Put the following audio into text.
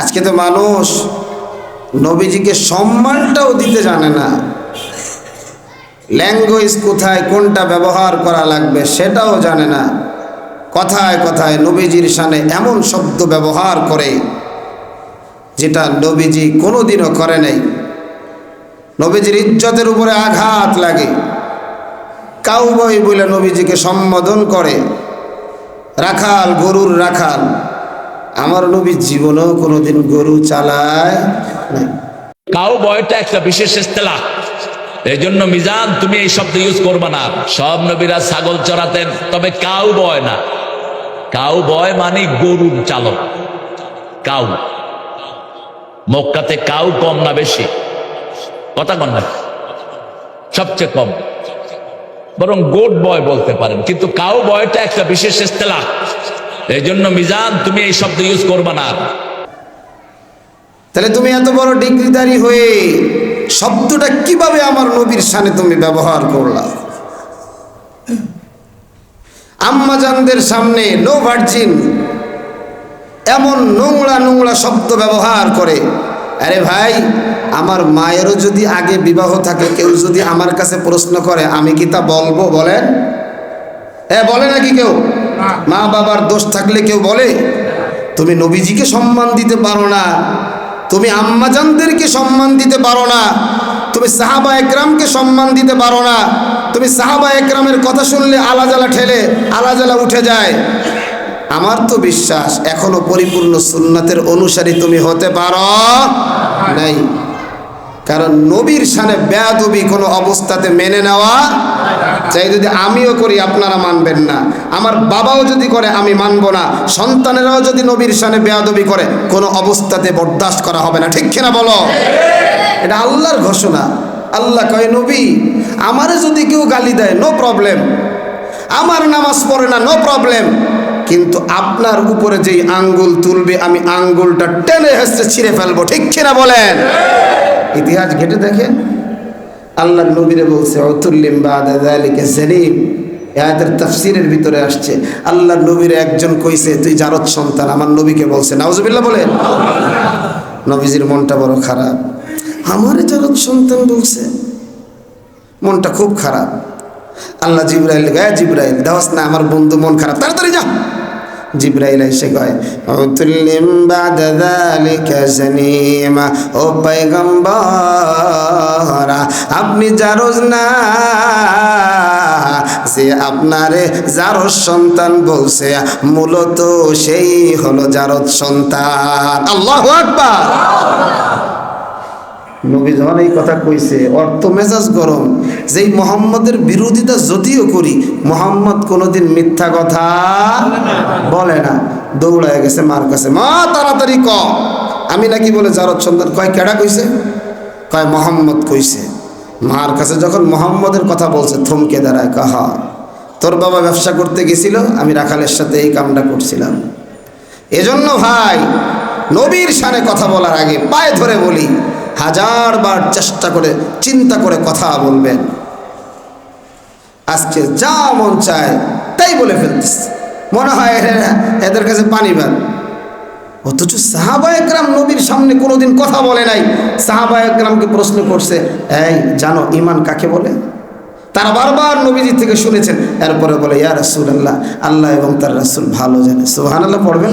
আজকে তো মানুষ নবীজিকে সম্মানটাও দিতে জানে না। ল্যাঙ্গুয়েজ কোথায়, কোনটা ব্যবহার করা লাগবে সেটাও জানে না। কথায় কথায় নবীজির সানে এমন শব্দ ব্যবহার করে যেটা নবীজি কোনোদিনও করে নাই। নবীজির ইজ্জতের উপরে আঘাত লাগে। কাউবই বলে নবীজিকে সম্বোধন করে, রাখাল গরুর রাখাল। আমার নবী জীবনেও কোনোদিন গরু চালায় কাউ বয়টা একটা বিশেষ ইস্তেলা। এই জন্য মিজান, তুমি এই শব্দ ইউজ করবে না। সব নবীরা ছাগল চড়াতেন, তবে কাউ বয় না। কাউ বয় মানে গরুর চালক। কাউ। মক্কাতে কাউ কম না বেশি। কথা কন না। সবচেয়ে কম। বরং গোট বয় বলতে পারেন। কিন্তু কাউ বয়টা একটা বিশেষ ইস্তেলা। এই জন্য মিজান, তুমি এই শব্দ ইউজ করবে না। তাহলে তুমি এত বড় ডিগ্রিধারী হয়ে শব্দটা কীভাবে আমার নবীর সানে তুমি ব্যবহার করলা? আম্মাজানদের সামনে নো ভার্জিন এমন নোংরা নোংরা শব্দ ব্যবহার করে আরে ভাই আমার মায়েরও যদি আগে বিবাহ থাকে কেউ যদি আমার কাছে প্রশ্ন করে আমি কি তা বলব বলেন? হ্যাঁ বলে নাকি কেউ? মা বাবার দোষ থাকলে কেউ বলে? তুমি নবীজিকে সম্মান দিতে পারো না তুমি আম্মাজানদেরকে সম্মান দিতে পারো না তুমি সাহাবা একরামকে সম্মান দিতে পারো না তুমি সাহাবা একরামের কথা শুনলে আলাজালা ঠেলে আলাজালা উঠে যায়। আমার তো বিশ্বাস এখনও পরিপূর্ণ সুন্নাতের অনুসারী তুমি হতে পারো নাই। কারণ নবীর সানে বেয়াদবি কোনো অবস্থাতে মেনে নেওয়া চাই, যদি আমিও করি আপনারা মানবেন না। আমার বাবাও যদি করে, আমি মানব না। সন্তানেরাও যদি নবীর সানে বেয়াদবি করে, কোনো অবস্থাতে বরদাস্ত করা হবে না। ঠিক কিনা বলো? এটা আল্লাহর ঘোষণা। আল্লাহ কয়, নবী, আমারে যদি কেউ গালি দেয় নো প্রবলেম আমার নামাজ পড়ে না নো প্রবলেম কিন্তু আপনার উপরে যেই আঙ্গুল তুলবে, আমি আঙ্গুলটা টেনে হেসে ছিঁড়ে ফেলব, ঠিক কিনা বলেন? ইতিহাস ঘেটে দেখেন আল্লাহ নবীরে বলছে অতুল্লিম বাদালিকে জেলিম। এদের তাফসিরের ভিতরে আসছে আল্লাহ নবীর একজন কইছে, তুই জারদ সন্তান। আমার নবীকে বলছে, নাউজুবিল্লাহ বলেন। নবীজির মনটা বড় খারাপ। আমারে জারদ সন্তান বলছে, মনটা খুব খারাপ। আল্লাহ জিব্রাইল গায়ে জিব্রাইল দেওয়াস না, আমার বন্ধু মন খারাপ। তাড়াতাড়ি যা। জিব্রাইল এসে কয় আপনি জারোজ না, যে আপনারে জারজ সন্তান বলছে, মূলত সেই হলো জারদ সন্তান। আল্লাহু আকবার। নবী যখন এই কথা কইছে, অর্থ মেজাজ গরম, যেই মোহাম্মদের বিরোধিতা যদিও করি, মোহাম্মদ কোনোদিন মিথ্যা কথা বলে না। দৌড়ায় গেছে মার কাছে, মা, তাড়াতাড়ি ক। আমি নাকি বলে, জারদ সন্তান কয় কেডা কইছে? কয়, মোহাম্মদ কইছে। মার কাছে যখন মোহাম্মদের কথা বলছে, থমকে দাঁড়ায় কাহা তোর বাবা ব্যবসা করতে গেছিল, আমি রাখালের সাথে এই কামটা করছিলাম। এজন্য ভাই, নবীর সানে কথা বলার আগে পায়ে ধরে বলি হাজার বার চেষ্টা করে, চিন্তা করে কথা বলবেন। আজকে যা মন চায় তাই বলে ফেলতেছে। মনে হয় এদের কাছে পানি পান। অথচ সাহাবা একরাম নবীর সামনে কোনোদিন কথা বলে নাই। সাহাবা একরামকে প্রশ্ন করছে, এই, জানো ইমান কাকে বলে? তারা বারবার নবীজি থেকে শুনেছেন। এরপরে বলে, ইয়া রাসূল আল্লাহ আল্লাহ এবং তার রাসূল ভালো জানে। সুবহানাল্লাহ, পড়বেন